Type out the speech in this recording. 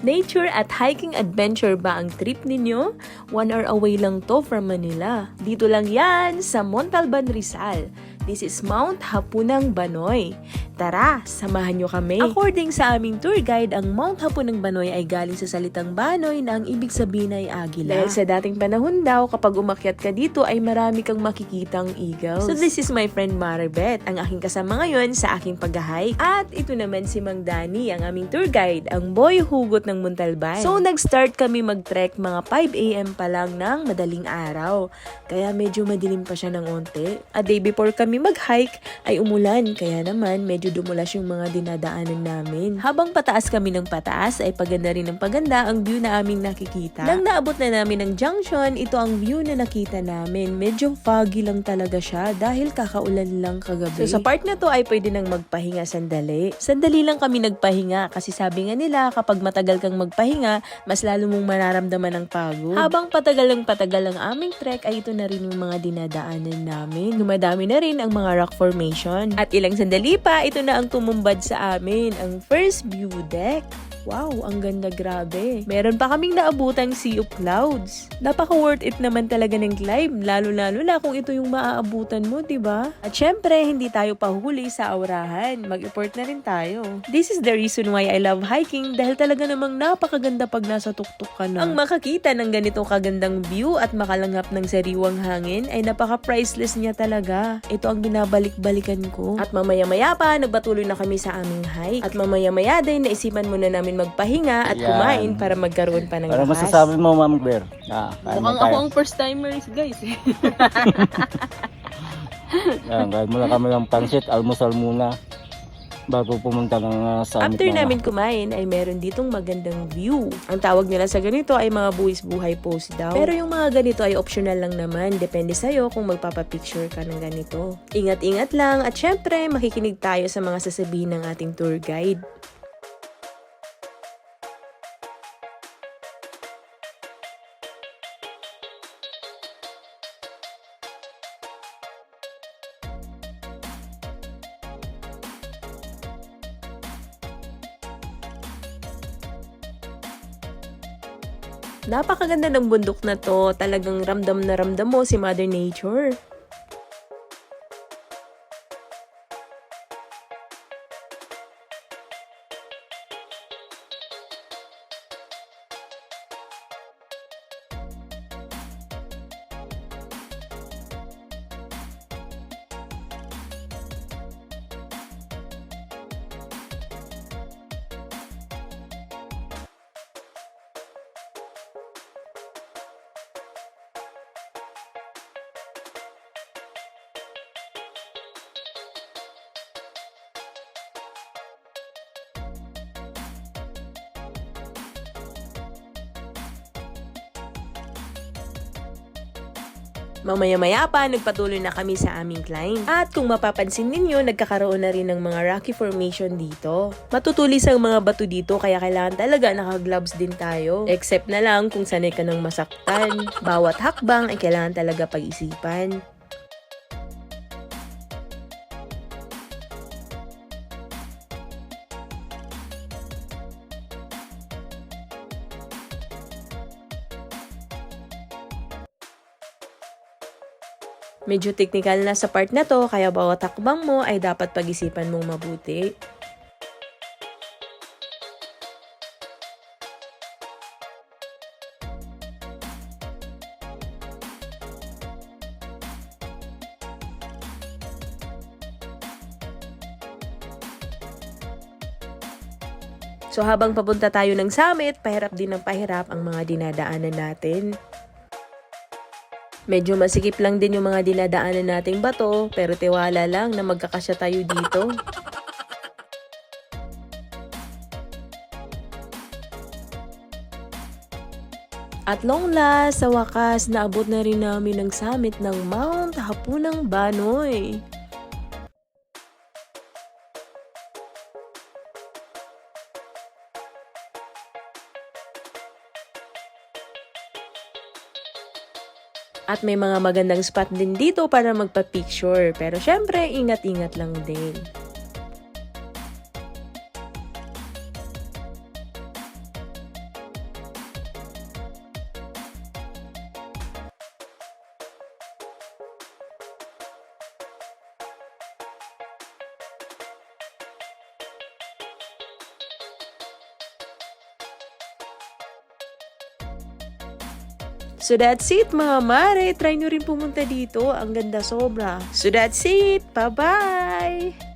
Nature at hiking adventure ba ang trip ninyo? One hour away lang to from Manila. Dito lang yan sa Montalban, Rizal. This is Mount Hapunang Banoy. Tara, samahan nyo kami. According sa aming tour guide, ang Mount Hapunang Banoy ay galing sa salitang Banoy na ang ibig sabihin ay agila. Dahil sa dating panahon daw, kapag umakyat ka dito ay marami kang makikitang eagles. So this is my friend Maribeth, ang aking kasama ngayon sa aking pag-hike. At ito naman si Mang Dani, ang aming tour guide, ang boy hugot ng Montalban. So nag-start kami mag-trek mga 5am pa lang ng madaling araw. Kaya medyo madilim pa siya ng onte. A day before kami mag-hike ay umulan, kaya naman medyo dumulas yung mga dinadaanan namin. Habang pataas kami ng pataas ay paganda rin ng paganda ang view na aming nakikita. Nang naabot na namin ng junction, ito ang view na nakita namin. Medyo foggy lang talaga siya dahil kakaulan lang kagabi. So sa part na to ay pwede nang magpahinga sandali. Sandali lang kami nagpahinga kasi sabi nga nila kapag matagal kang magpahinga, mas lalo mong mararamdaman ang pagod. Habang patagal ng patagal ang aming trek ay ito na rin yung mga dinadaanan namin. Dumadami na rin ang mga rock formation. At ilang sandali pa, ito na ang tumumbad sa amin, ang first view deck. Wow, ang ganda grabe. Meron pa kaming naabutang sea of clouds. Napaka worth it naman talaga ng climb, lalo-lalo na kung ito yung maaabutan mo, 'di ba? At syempre, hindi tayo pahuli sa aurahan. Mag-import na rin tayo. This is the reason why I love hiking dahil talaga namang napakaganda pag nasa tuktok ka na. Ang makakita ng ganitong kagandang view at makalanghap ng sariwang hangin ay napaka-priceless niya talaga. Ito ang binabalik-balikan ko. At mamaya-maya pa, nagpatuloy na kami sa aming hike. At mamaya-maya din, naisipan muna namin magpahinga at Yan. kumain para magkaroon pa ng Para lakas. masasabi mo, Ma'am Claire. Ah, kain mo Mukhang tayo. ako ang first timers, guys. Yan, kain muna kami ng pansit, almusal muna. Bago pumunta ng uh, summit After na- namin kumain ay meron ditong magandang view. Ang tawag nila sa ganito ay mga buwis buhay post daw. Pero yung mga ganito ay optional lang naman. Depende sa'yo kung magpapapicture ka ng ganito. Ingat-ingat lang at syempre makikinig tayo sa mga sasabihin ng ating tour guide. Napakaganda ng bundok na to. Talagang ramdam na ramdam mo si Mother Nature. Mamaya-maya pa, nagpatuloy na kami sa aming climb. At kung mapapansin ninyo, nagkakaroon na rin ng mga rocky formation dito. Matutulis ang mga bato dito, kaya kailangan talaga naka-gloves din tayo. Except na lang kung sanay ka ng masaktan. Bawat hakbang ay kailangan talaga pag-isipan. Medyo technical na sa part na to, kaya bawat hakbang mo ay dapat pag-isipan mong mabuti. So habang papunta tayo ng summit, pahirap din ng pahirap ang mga dinadaanan natin. Medyo masikip lang din yung mga dinadaanan nating bato, pero tiwala lang na magkakasya tayo dito. At long last, sa wakas, naabot na rin namin ang summit ng Mount Hapunang Banoy. At may mga magandang spot din dito para magpa-picture. Pero syempre, ingat-ingat lang din. So that's it mga mare. Try nyo rin pumunta dito. Ang ganda sobra. So that's it. Bye-bye!